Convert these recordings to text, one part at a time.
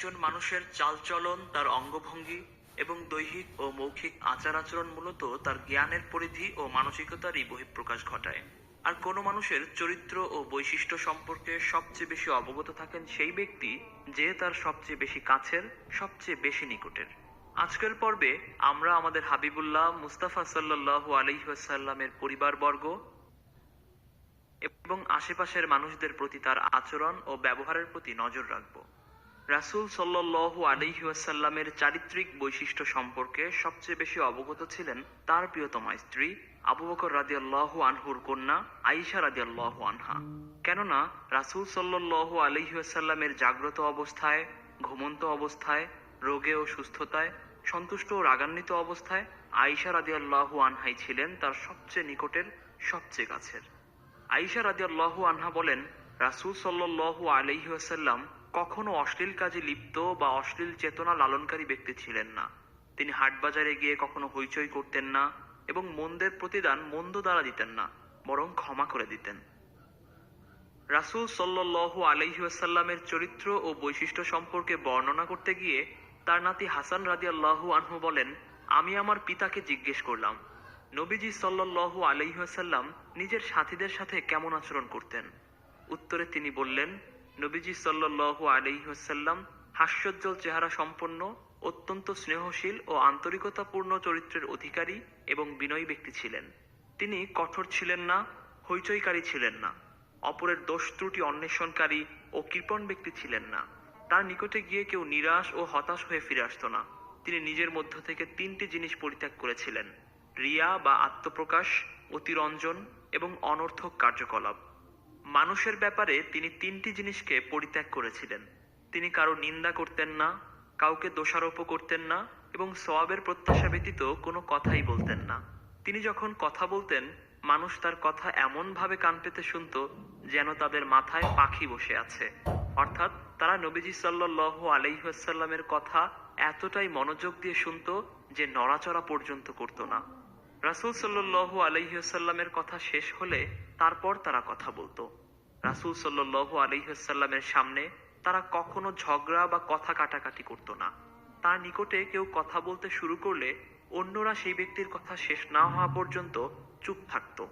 একজন মানুষের চালচলন, তার অঙ্গভঙ্গি এবং দৈহিক ও মৌখিক আচার আচরণ মূলত তার জ্ঞানের পরিধি ও মানসিকতারই বহিঃপ্রকাশ ঘটায়। আর কোনো মানুষের চরিত্র ও বৈশিষ্ট্য সম্পর্কে সবচেয়ে বেশি অবগত থাকেন সেই ব্যক্তি যে তার সবচেয়ে বেশি কাছের, সবচেয়ে বেশি নিকটের। আজকের পর্বে আমরা আমাদের হাবিবুল্লাহ মুস্তাফা সাল্লাহ আলহিহাসাল্লামের পরিবারবর্গ এবং আশেপাশের মানুষদের প্রতি তার আচরণ ও ব্যবহারের প্রতি নজর রাখব। রাসূল সাল্লাল্লাহু আলাইহি ওয়াসাল্লামের চারিত্রিক বৈশিষ্ট্য সম্পর্কে সবচেয়ে বেশি অবগত ছিলেন তার প্রিয়তমা স্ত্রী আবু বকর রাদিয়াল্লাহু আনহুর কন্যা আয়েশা রাদিয়াল্লাহু আনহা। কেননা রাসূল সাল্লাল্লাহু আলাইহি ওয়াসাল্লামের জাগ্রত অবস্থায়, ঘুমন্ত অবস্থায়, রোগে ও সুস্থতায়, সন্তুষ্ট ও রাগান্বিত অবস্থায় আয়েশা রাদিয়াল্লাহু আনহাই ছিলেন তার সবচেয়ে নিকটের, সবচেয়ে কাছের। আইসা রাদিয়াল্লাহু আনহা বলেন, রাসূল সাল্লাল্লাহু আলাইহি ওয়াসাল্লাম কখনো অশ্লীল কাজে লিপ্ত বা অশ্লীল চেতনা লালনকারী ব্যক্তি ছিলেন না। তিনি হাটবাজারে গিয়ে কখনো হইচই করতেন না এবং মন্দের প্রতিদান মন্দ দ্বারা দিতেন না, বরং ক্ষমা করে দিতেন। রাসূল সাল্লাল্লাহু আলাইহি ওয়াসাল্লামের চরিত্র ও বৈশিষ্ট্য সম্পর্কে বর্ণনা করতে গিয়ে তার নাতি হাসান রাদিয়াল্লাহু আনহু বলেন, আমি আমার পিতাকে জিজ্ঞেস করলাম, নবীজি সাল্লাল্লাহু আলাইহাল্লাম নিজের সাথীদের সাথে কেমন আচরণ করতেন? উত্তরে তিনি বললেন নবীজি সাল্লাল্লাহু আলাইহাল্লাম হাস্যোজ্জ্বল চেহারা সম্পন্ন, অত্যন্ত স্নেহশীল ও আন্তরিকতাপূর্ণ চরিত্রের অধিকারী এবং বিনয়ী ব্যক্তি ছিলেন। তিনি কঠোর ছিলেন না, হইচইকারী ছিলেন না। অপরের দোষ ত্রুটি অন্বেষণকারী ও কৃপণ ব্যক্তি ছিলেন না। তার নিকটে গিয়ে কেউ নিরাশ ও হতাশ হয়ে ফিরে আসতো না। তিনি নিজের মধ্য থেকে তিনটি জিনিস পরিত্যাগ করেছিলেন, রিয়া বা আত্মপ্রকাশ, অতিরঞ্জন এবং অনর্থক কার্যকলাপ। মানুষের ব্যাপারে তিনি তিনটি জিনিসকে পরিত্যাগ করেছিলেন। তিনি কারও নিন্দা করতেন না, কাউকে দোষারোপ করতেন না এবং সওয়াবের প্রত্যাশা ব্যতীত কোনো কথাই বলতেন না। তিনি যখন কথা বলতেন, মানুষ তার কথা এমনভাবে কান পেতে শুনত যেন তাদের মাথায় পাখি বসে আছে। অর্থাৎ তারা নবীজি সাল্লাল্লাহু আলাইহাল্লামের কথা এতটাই মনোযোগ দিয়ে শুনত যে নড়াচড়া পর্যন্ত করতো না। রাসূল সাল্লাল্লাহু আলাইহাল্লামের কথা শেষ হলে তারপর তারা কথা বলতো। রাসূল সাল্লাল্লাহু আলাইহাল্লামের সামনে তারা কখনো ঝগড়া বা কথা কাটাকাটি করতো না। তার নিকটে কেউ কথা বলতে শুরু করলে অন্যরা সেই ব্যক্তির কথা শেষ না হওয়া পর্যন্ত চুপ থাকতো।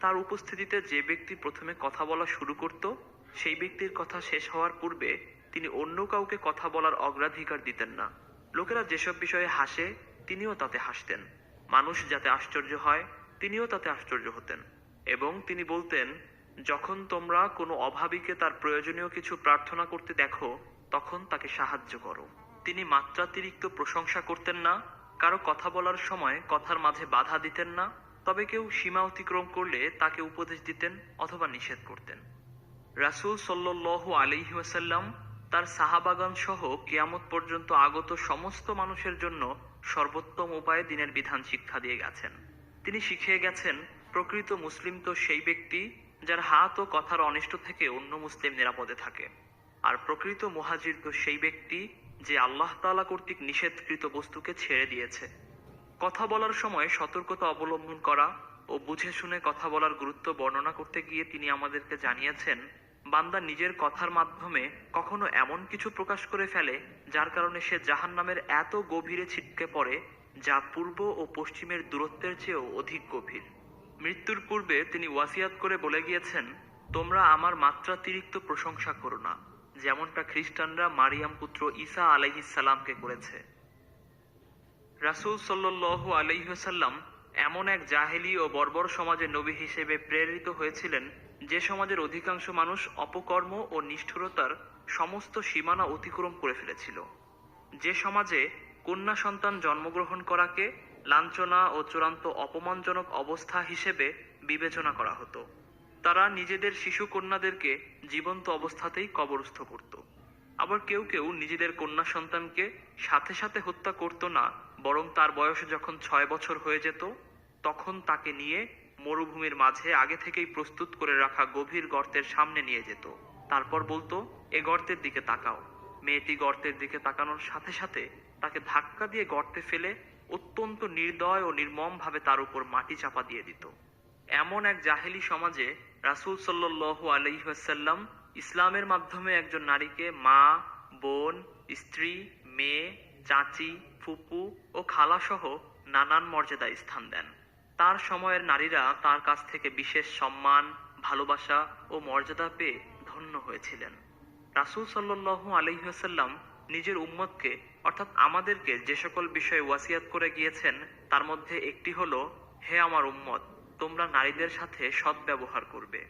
তার উপস্থিতিতে যে ব্যক্তি প্রথমে কথা বলা শুরু করত, সেই ব্যক্তির কথা শেষ হওয়ার পূর্বে তিনি অন্য কাউকে কথা বলার অগ্রাধিকার দিতেন না। লোকেরা যেসব বিষয়ে হাসে, তিনিও তাতে হাসতেন। মানুষ যাতে আশ্চর্য হয়, তিনিও তাতে আশ্চর্য হতেন। এবং তিনি বলতেন, যখন তোমরা কোনো অভাবীকে তার প্রয়োজনীয় কিছু প্রার্থনা করতে দেখো, তখন তাকে সাহায্য করো। তিনি মাত্রাতিরিক্ত প্রশংসা করতেন না, কারও কথা বলার সময় কথার মাঝে বাধা দিতেন না, তবে কেউ সীমা অতিক্রম করলে তাকে উপদেশ দিতেন অথবা নিষেধ করতেন। রাসূল সাল্লাল্লাহু আলাইহি ওয়াসাল্লাম তার সাহাবাগান সহ কিয়ামত পর্যন্ত আগত সমস্ত মানুষের জন্য সর্বোত্তম উপায়ে দিনের বিধান শিক্ষা দিয়ে গেছেন। তিনি শিখিয়ে গেছেন, প্রকৃত মুসলিম তো সেই ব্যক্তি যার হাত ও কথার অনিষ্ট থেকে অন্য মুসলিম নিরাপদে থাকে। আর প্রকৃত মুহাজির তো সেই ব্যক্তি যে আল্লাহ তাআলা কর্তৃক নিষেধকৃত বস্তুকে ছেড়ে দিয়েছে। কথা বলার সময় সতর্কতা অবলম্বন করা ও বুঝে শুনে কথা বলার গুরুত্ব বর্ণনা করতে গিয়ে তিনি আমাদেরকে জানিয়েছেন বান্দা নিজের কথার মাধ্যমে কখনো এমন কিছু প্রকাশ করে ফেলে, যার কারণে সে জাহান নামের এত গভীরে ছিটকে পড়ে, যা পূর্ব ও পশ্চিমের দূরত্বের চেয়েও অধিক গভীর। মৃত্যুর পূর্বে তিনি ওয়াসিয়াত করে বলে গিয়েছেন, তোমরা আমার মাত্রাতিরিক্ত প্রশংসা করো না। যেমনটা খ্রিস্টানরা মারিয়াম পুত্র ঈসা আলাইহিসাল্লামকে করেছে। রাসূল সাল্লাল্লাহু আলাইহাল্লাম এমন এক জাহেলি ও বর্বর সমাজের নবী হিসেবে প্রেরিত হয়েছিলেন যে সমাজের অধিকাংশ মানুষ অপকর্ম ও নিষ্ঠুরতার সমস্ত সীমানা অতিক্রম করে ফেলেছিল। যে সমাজে কন্যা সন্তান জন্মগ্রহণ করাকে লাঞ্ছনা ও চূড়ান্ত অপমানজনক অবস্থা হিসেবে বিবেচনা করা হতো। তারা নিজেদের শিশু কন্যাদেরকে জীবন্ত অবস্থাতেই কবরস্থ করত। আবার কেউ কেউ নিজেদের কন্যা সন্তানকে সাথে সাথে হত্যা করত না, বরং তার বয়স যখন ছয় বছর হয়ে যেত, তখন তাকে নিয়ে মরুভূমির মাঝে আগে থেকেই প্রস্তুত করে রাখা গভীর গর্তের সামনে নিয়ে যেত। তারপর বলতো, এ গর্তের দিকে তাকাও। মেয়েটি গর্তের দিকে তাকানোর সাথে সাথে তাকে ধাক্কা দিয়ে গর্তে ফেলে অত্যন্ত নির্দয় ও নির্মম ভাবে তার উপর মাটি চাপা দিয়ে দিত। এমন এক জাহেলি সমাজে রাসূল সাল্লাল্লাহু আলাইহি ওয়াসাল্লাম ইসলামের মাধ্যমে একজন নারীকে মা, বোন, স্ত্রী, মেয়ে, চাচি, ফুপু ও খালাসহ নানান মর্যাদায় স্থান দেন। তার সময়ের নারীরা তার কাছ থেকে বিশেষ সম্মান, ভালোবাসা ও মর্যাদা পেয়ে ধন্য হয়েছিলেন। রাসূল সাল্লাল্লাহু আলাইহি ওয়াসাল্লাম নিজের উম্মতকে, অর্থাৎ আমাদেরকে যে সকল বিষয়ে ওয়াসিয়াত করে গিয়েছেন, তার মধ্যে একটি হলো, হে আমার উম্মত, তোমরা নারীদের সাথে সদ্ব্যবহার করবে।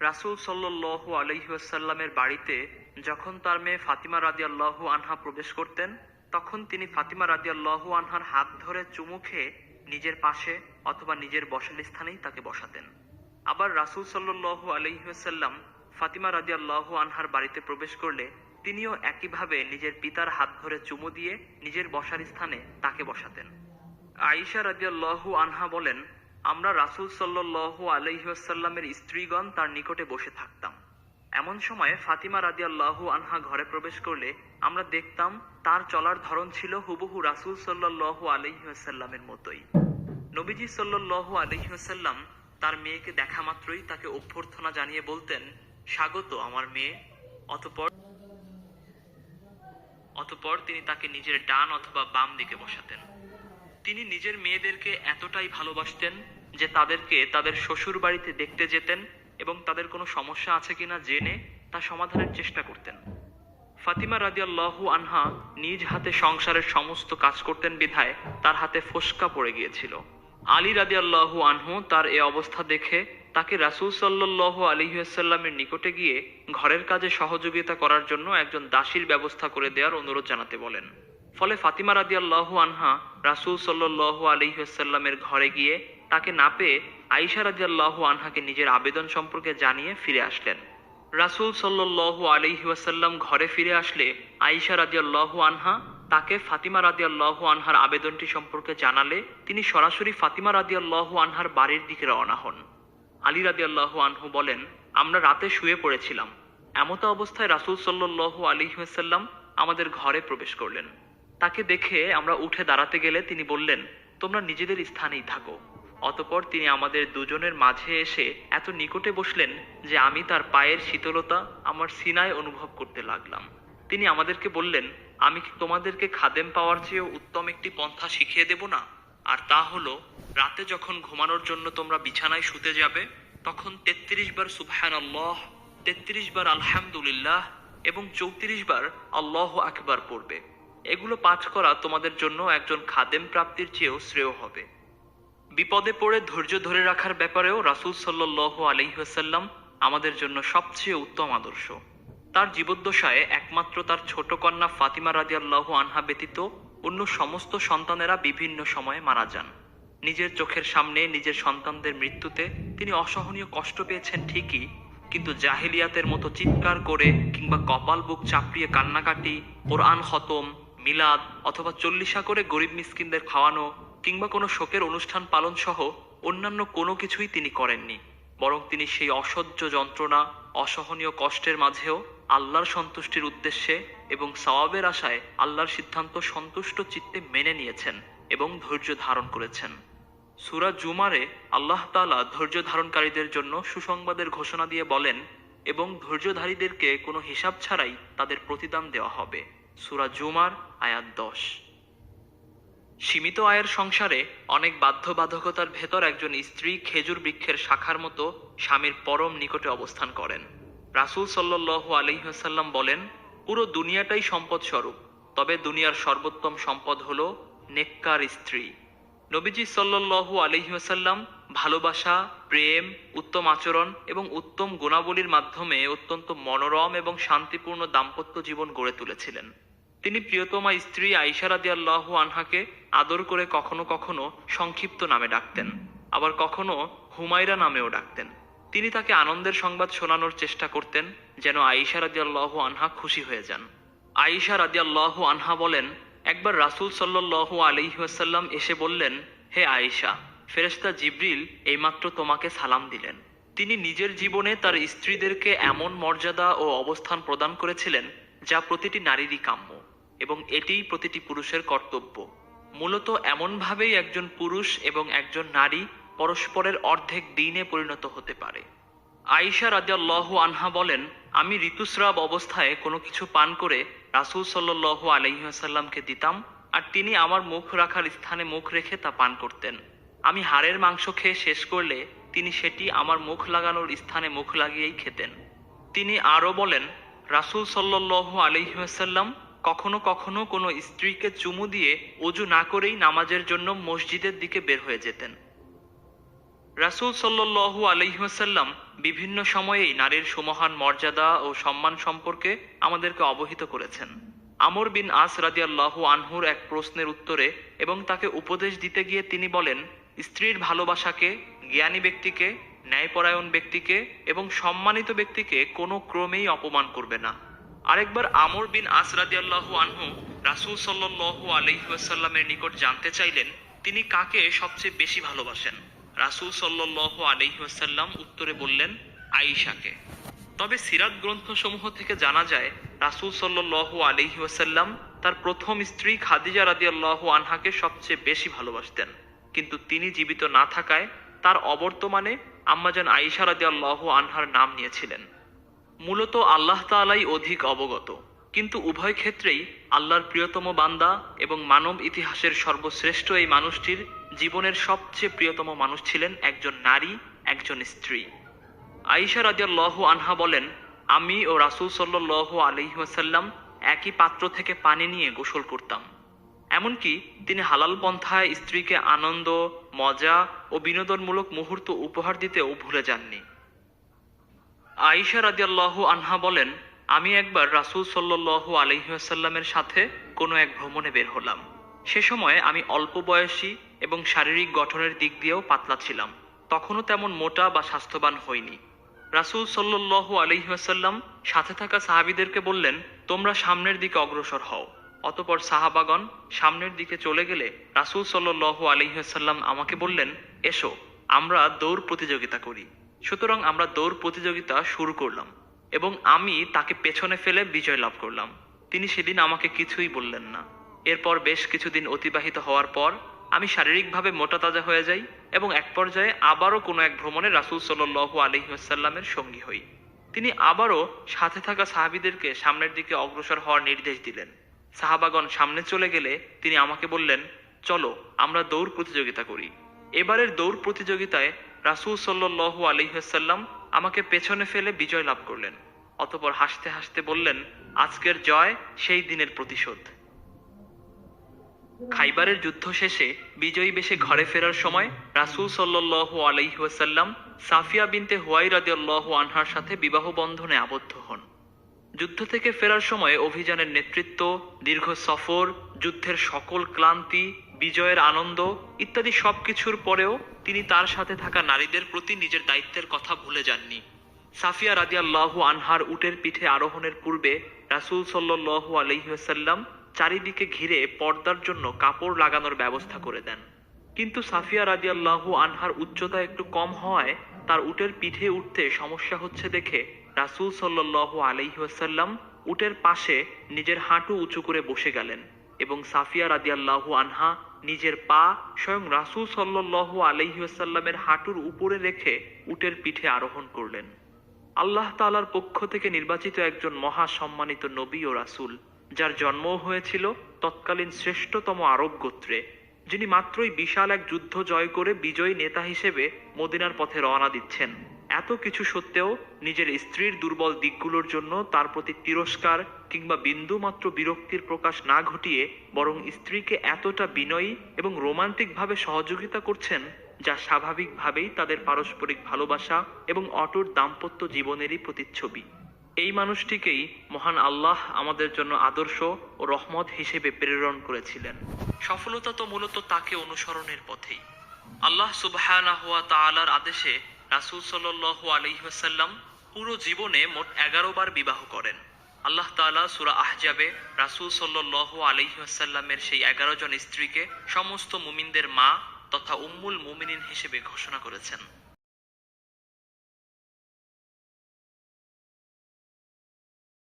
রাসূল সাল্লাল্লাহু আলাইহি ওয়াসাল্লামের বাড়িতে যখন তার মেয়ে ফাতিমা রাদিয়াল্লাহু আনহা প্রবেশ করতেন, তখন তিনি ফাতিমা রাদিয়াল্লাহু আনহার হাত ধরে চুমু খেয়ে নিজের পাশে অথবা নিজের বসার স্থানেই তাকে বসাতেন। আবার রাসূল সাল্লাল্লাহু আলাইহি ওয়াসাল্লাম ফাতিমা রাদিয়াল্লাহু আনহার বাড়িতে প্রবেশ করলে তিনিও একইভাবে নিজের পিতার হাত ধরে চুমু দিয়ে নিজের বসার স্থানে তাকে বসাতেন। আয়েশা রাদিয়াল্লাহু আনহা বলেন, আমরা রাসূল সাল্লাল্লাহু আলাইহি ওয়াসাল্লামের স্ত্রীগণ তার নিকটে বসে থাকতাম। এমন সময় ফাতিমা রাদিয়াল্লাহু আনহা ঘরে প্রবেশ করলে আমরা দেখতাম তার চলার ধরন ছিল হুবহু রাসূল সাল্লাল্লাহু আলাইহি ওয়াসাল্লামের মতোই। নবীজি সাল্লাল্লাহু আলাইহি ওয়াসাল্লাম তার মেয়েকে দেখা মাত্রই তাকে অভ্যর্থনা জানিয়ে বলতেন, স্বাগত আমার মেয়ে। অতপর অতঃপর তিনি তাকে নিজের ডান অথবা বাম দিকে বসাতেন। তিনি নিজের মেয়েদেরকে এতটাই ভালোবাসতেন যে তাদেরকে তাদের শ্বশুর বাড়িতে দেখতে যেতেন এবং তাদের কোনো সমস্যা আছে কিনা জেনে তা সমাধানের চেষ্টা করতেন। ফাতিমা রাদিয়াল্লাহু আনহা নিজ হাতে সংসারের সমস্ত কাজ করতেন বিধায় তার হাতে ফোসকা পড়ে গিয়েছিল। আলী রাদিয়াল্লাহু আনহু তার এ অবস্থা দেখে তাকে রাসূল সাল্লাল্লাহু আলাইহিসাল্লামের নিকটে গিয়ে ঘরের কাজে সহযোগিতা করার জন্য একজন দাসীর ব্যবস্থা করে দেওয়ার অনুরোধ জানাতে বলেন। ফলে ফাতিমা রাদিয়াল্লাহু আনহা রাসূল সাল্লাল্লাহু আলাইহিসাল্লামের ঘরে গিয়ে তাকে না পেয়ে আয়েশা রাদিয়াল্লাহু আনহাকে নিজের আবেদন সম্পর্কে জানিয়ে ফিরে আসলেন। রাসূল সাল্লাল্লাহু আলাইহি ওয়াসাল্লাম ঘরে ফিরে আসলে আয়েশা রাদিয়াল্লাহু আনহা তাকে ফাতিমা রাদিয়াল্লাহু আনহার আবেদনটি সম্পর্কে জানালে তিনি সরাসরি ফাতিমা রাদিয়াল্লাহু আনহার বাড়ির দিকে রওনা হন। আলী রাদিয়াল্লাহু আনহু বলেন, আমরা রাতে শুয়ে পড়েছিলাম। এমত অবস্থায় রাসূল সাল্লাল্লাহু আলাইহি ওয়াসাল্লাম আমাদের ঘরে প্রবেশ করলেন। তাকে দেখে আমরা উঠে দাঁড়াতে গেলে তিনি বললেন, তোমরা নিজেদের স্থানেই থাকো। অতপর তিনি আমাদের দুজনের মাঝে এসে এত নিকটে বসলেন যে আমি তার পায়ের শীতলতা আমার সিনায় অনুভব করতে লাগলাম। তিনি আমাদেরকে বললেন আমি কি তোমাদেরকে খাদেম পাওয়ার চেয়েও উত্তম একটি পন্থা শিখিয়ে দেব না? আর তা হলো, রাতে যখন ঘুমানোর জন্য তোমরা বিছানায় শুতে যাবে, তখন তেত্রিশ বার সুবহান আল্লাহ তেত্রিশ বার আলহামদুলিল্লাহ এবং চৌত্রিশ বার আল্লাহ আকবার পড়বে। এগুলো পাঠ করা তোমাদের জন্য একজন খাদেম প্রাপ্তির চেয়েও শ্রেয় হবে। বিপদে পড়ে ধৈর্য ধরে রাখার ব্যাপারেও রাসূল সাল্লাল্লাহু আলাইহাল্লাম আমাদের জন্য সবচেয়ে উত্তম আদর্শ। তার জীবদ্দশায় একমাত্র তার ছোট কন্যা ফাতিমা রাদিয়াল্লাহু আনহা ব্যতীত অন্য সমস্ত সন্তানেরা বিভিন্ন সময়ে মারা যান। নিজের চোখের সামনে নিজের সন্তানদের মৃত্যুতে তিনি অসহনীয় কষ্ট পেয়েছেন ঠিকই, কিন্তু জাহেলিয়াতের মতো চিৎকার করে কিংবা কপাল বুক চাপড়িয়ে কান্নাকাটি, কোরআন খতম, মিলাদ অথবা চল্লিশা করে গরিব মিসকিনদের খাওয়ানো কিংবা কোনো শোকের অনুষ্ঠান পালন সহ অন্যান্য কোনো কিছুই তিনি করেননি। বরং তিনি সেই অসহ্য যন্ত্রণা, অসহনীয় কষ্টের মাঝেও আল্লাহর সন্তুষ্টির উদ্দেশ্যে এবং সওয়াবের আশায় আল্লাহর সিদ্ধান্ত সন্তুষ্ট চিত্তে মেনে নিয়েছেন এবং ধৈর্য ধারণ করেছেন। সুরা জুমারে আল্লাহ তাআলা ধৈর্য ধারণকারীদের জন্য সুসংবাদের ঘোষণা দিয়ে বলেন, এবং ধৈর্যধারীদেরকে কোনো হিসাব ছাড়াই তাদের প্রতিদান দেওয়া হবে। সুরা জুমার আয়াত দশ। সীমিত আয়ের সংসারে অনেক বাধ্যবাধকতার ভেতর একজন স্ত্রী খেজুর বৃক্ষের শাখার মতো স্বামীর পরম নিকটে অবস্থান করেন। রাসূল সাল্লাল্লাহু আলাইহাল্লাম বলেন, পুরো দুনিয়াটাই সম্পদ স্বরূপ তবে দুনিয়ার সর্বোত্তম সম্পদ হল নেককার স্ত্রী। নবীজি সাল্লাল্লাহু আলাইহাল্লাম ভালোবাসা, প্রেম, উত্তম আচরণ এবং উত্তম গুণাবলীর মাধ্যমে অত্যন্ত মনোরম এবং শান্তিপূর্ণ দাম্পত্য জীবন গড়ে তুলেছিলেন। তিনি প্রিয়তমা স্ত্রী আইসা রাদিয়াল্লাহু আনহাকে আদর করে কখনো কখনো সংক্ষিপ্ত নামে ডাকতেন, আবার কখনো হুমায়রা নামেও ডাকতেন। তিনি তাকে আনন্দের সংবাদ শোনানোর চেষ্টা করতেন যেন আইসা রাদিয়াল্লাহু আনহা খুশি হয়ে যান। আইসা রাদিয়াল্লাহু আনহা বলেন, একবার রাসূল সাল্লাল্লাহু আলাইহি ওয়াসাল্লাম এসে বললেন, হে আয়েশা, ফেরেশতা জিব্রিল এইমাত্র তোমাকে সালাম দিলেন। তিনি নিজের জীবনে তার স্ত্রীদেরকে এমন মর্যাদা ও অবস্থান প্রদান করেছিলেন যা প্রতিটি নারীরই কাম্য এবং এটিই প্রতিটি পুরুষের কর্তব্য। মূলত এমনভাবেই একজন পুরুষ এবং একজন নারী পরস্পরের অর্ধেক দিনে পরিণত হতে পারে। আয়েশা রাদিয়াল্লাহু আনহা বলেন, আমি ঋতুস্রাব অবস্থায় কোনো কিছু পান করে রাসূল সাল্লাল্লাহু আলাইসাল্লামকে দিতাম, আর তিনি আমার মুখ রাখার স্থানে মুখ রেখে তা পান করতেন। আমি হাড়ের মাংস খেয়ে শেষ করলে তিনি সেটি আমার মুখ লাগানোর স্থানে মুখ লাগিয়েই খেতেন। তিনি আরও বলেন, রাসূল সাল্লাল্লাহু আলাইসাল্লাম কখনো কখনো কোনো স্ত্রীকে চুমু দিয়ে অজু না করেই নামাজের জন্য মসজিদের দিকে বের হয়ে যেতেন। রাসূল সাল্লাল্লাহু আলাইসাল্লাম বিভিন্ন সময়েই নারীর সুমহান মর্যাদা ও সম্মান সম্পর্কে আমাদেরকে অবহিত করেছেন। আমর বিন আস রাদিয়াল্লাহু আনহুর এক প্রশ্নের উত্তরে এবং তাকে উপদেশ দিতে গিয়ে তিনি বলেন, স্ত্রীর ভালোবাসাকে, জ্ঞানী ব্যক্তিকে, ন্যায়পরায়ণ ব্যক্তিকে এবং সম্মানিত ব্যক্তিকে কোনো ক্রমেই অপমান করবে না। আরেকবার আমর বিন আস রাদিয়াল্লাহু আনহু রাসূল সাল্লাল্লাহু আলাইহি নিকট জানতে চাইলেন, তিনি কাকে সবচেয়ে বেশি ভালোবাসেন? রাসূল সাল্লাল্লাহু আলাইহি ওয়াসাল্লাম উত্তরে বললেন, আয়েশাকে। তবে সিরাত গ্রন্থসমূহ থেকে জানা যায়, রাসূল সাল্লাল্লাহু আলাইহি ওয়াসাল্লাম তার প্রথম স্ত্রী খাদিজা রাদিয়াল্লাহু আনহাকে সবচেয়ে বেশি ভালোবাসতেন। কিন্তু তিনি জীবিত না থাকায় তার অবর্তমানে আম্মাজান আয়েশা রাদিয়াল্লাহু আনহার নাম নিয়েছিলেন। মূলত আল্লাহ তাআলাই অধিক অবগত। কিন্তু উভয় ক্ষেত্রেই আল্লাহর প্রিয়তম বান্দা এবং মানব ইতিহাসের সর্বশ্রেষ্ঠ এই মানুষটির জীবনের সবচেয়ে প্রিয়তম মানুষ ছিলেন একজন নারী, একজন স্ত্রী। আইসা রাদিয়াল্লাহু আনহা বলেন, আমি ও রাসূল সাল্লাল্লাহু আলাইহি ওয়াসাল্লাম একই পাত্র থেকে পানি নিয়ে গোসল করতাম। এমনকি তিনি হালাল পন্থায় স্ত্রীকে আনন্দ, মজা ও বিনোদনমূলক মুহূর্ত উপহার দিতেও ভুলে যাননি। আয়েশা রাদিয়াল্লাহু আনহা বলেন, আমি একবার রাসূল সাল্লাল্লাহু আলাইহি ওয়াসাল্লামের সাথে কোনো এক ভ্রমণে বের হলাম। সে সময় আমি অল্প বয়সী এবং শারীরিক গঠনের দিক দিয়েও পাতলা ছিলাম। তখনও তেমন মোটা বা স্বাস্থ্যবান হইনি। রাসূল সাল্লাল্লাহু আলাইহি ওয়াসাল্লাম সাথে থাকা সাহাবীদেরকে বললেন, তোমরা সামনের দিকে অগ্রসর হও। অতপর সাহাবাগন সামনের দিকে চলে গেলে রাসূল সাল্লাল্লাহু আলাইহি ওয়াসাল্লাম আমাকে বললেন, এসো, আমরা দৌড় প্রতিযোগিতা করি। সুতরাং আমরা দৌড় প্রতিযোগিতা শুরু করলাম এবং আমি তাকে পেছনে ফেলে বিজয় লাভ করলাম। তিনি সেদিন আমাকে কিছুই বললেন না। এরপর বেশ কিছুদিন অতিবাহিত হওয়ার পর আমি শারীরিকভাবে মোটা তাজা হয়ে যাই এবং এক পর্যায়ে আবারও কোনো এক ভ্রমণে রাসূল সাল্লাল্লাহু আলাইহি ওয়াসাল্লামের সঙ্গী হই। তিনি আবারও সাথে থাকা সাহাবীদেরকে সামনের দিকে অগ্রসর হওয়ার নির্দেশ দিলেন। সাহাবাগণ সামনে চলে গেলে তিনি আমাকে বললেন, চলো, আমরা দৌড় প্রতিযোগিতা করি। এবারের দৌড় প্রতিযোগিতায় রাসূল সাল্লাল্লাহু আলাইহি ওয়াসাল্লাম আমাকে পেছনে ফেলে বিজয় লাভ করলেন। অতপর হাসতে হাসতে বললেন, আজকের জয় সেই দিনের প্রতিশোধ। খাইবারের যুদ্ধ শেষে বিজয়ী বেশে ঘরে ফেরার সময় রাসূল সাল্লাল্লাহু আলাইহি ওয়াসাল্লাম সাফিয়া বিনতে হুয়াই রাদিয়াল্লাহু আনহার সাথে বিবাহ বন্ধনে আবদ্ধ হন। যুদ্ধ থেকে ফেরার সময় অভিযানের নেতৃত্ব, দীর্ঘ সফর, যুদ্ধের সকল ক্লান্তি, বিজয়ের আনন্দ ইত্যাদি সবকিছুর পরেও তিনি তার সাথে থাকা নারীদের প্রতি নিজের দায়িত্বের কথা ভুলে যাননি। সাফিয়া রাদিয়াল্লাহু আনহার উটের পিঠে আরোহণের পূর্বে রাসূল সাল্লাল্লাহু আলাইহি ওয়াসাল্লাম চারিদিকে ঘিরে পর্দার জন্য কাপড় লাগানোর ব্যবস্থা করে দেন। কিন্তু সাফিয়া রাদিয়াল্লাহু আনহার উচ্চতা একটু কম হওয়ায় তার উটের পিঠে উঠতে সমস্যা হচ্ছে দেখে রাসূল সাল্লাল্লাহু আলাইহি ওয়াসাল্লাম উটের পাশে নিজের হাঁটু উঁচু করে বসে গেলেন এবং সাফিয়া রাদিয়াল্লাহু আনহা নিজের পা স্বয়ং রাসূল সাল্লাল্লাহু আলাইহি ওয়াসাল্লামের হাঁটুর উপরে রেখে উটের পিঠে আরোহণ করলেন। আল্লাহ তাআলার পক্ষ থেকে নির্বাচিত একজন মহা সম্মানিত নবী ও রাসূল। যার জন্মও হয়েছিল তৎকালীন শ্রেষ্ঠতম আরব গোত্রে, যিনি মাত্রই বিশাল এক যুদ্ধ জয় করে বিজয়ী নেতা হিসেবে মদিনার পথে রওনা দিচ্ছেন। এত কিছু সত্ত্বেও নিজের স্ত্রীর দুর্বল দিকগুলোর জন্য তার প্রতি তিরস্কার কিংবা বিন্দুমাত্র বিরক্তির প্রকাশ না ঘটিয়ে বরং স্ত্রীকে এতটা বিনয়ী এবং রোমান্টিকভাবে সহযোগিতা করছেন, যা স্বাভাবিকভাবেই তাদের পারস্পরিক ভালোবাসা এবং অটুট দাম্পত্য জীবনেরই প্রতিচ্ছবি। এই মানুষটিকেই মহান আল্লাহ আমাদের জন্য আদর্শ ও রহমত হিসেবে প্রেরণ করেছিলেন। সফলতা তো মূলত তাকে অনুসরণের পথেই। আল্লাহ সুবহানাহু ওয়া তাআলার আদেশে রাসূল সাল্লাল্লাহু আলাইহি ওয়াসাল্লাম পুরো জীবনে মোট এগারো বার বিবাহ করেন। আল্লাহ তাআলা সুরা আহজাবে রাসূল সাল্লাল্লাহু আলাইহি ওয়াসাল্লামের সেই এগারো জন স্ত্রীকে সমস্ত মুমিনদের মা তথা উম্মুল মুমিনিন হিসেবে ঘোষণা করেছেন।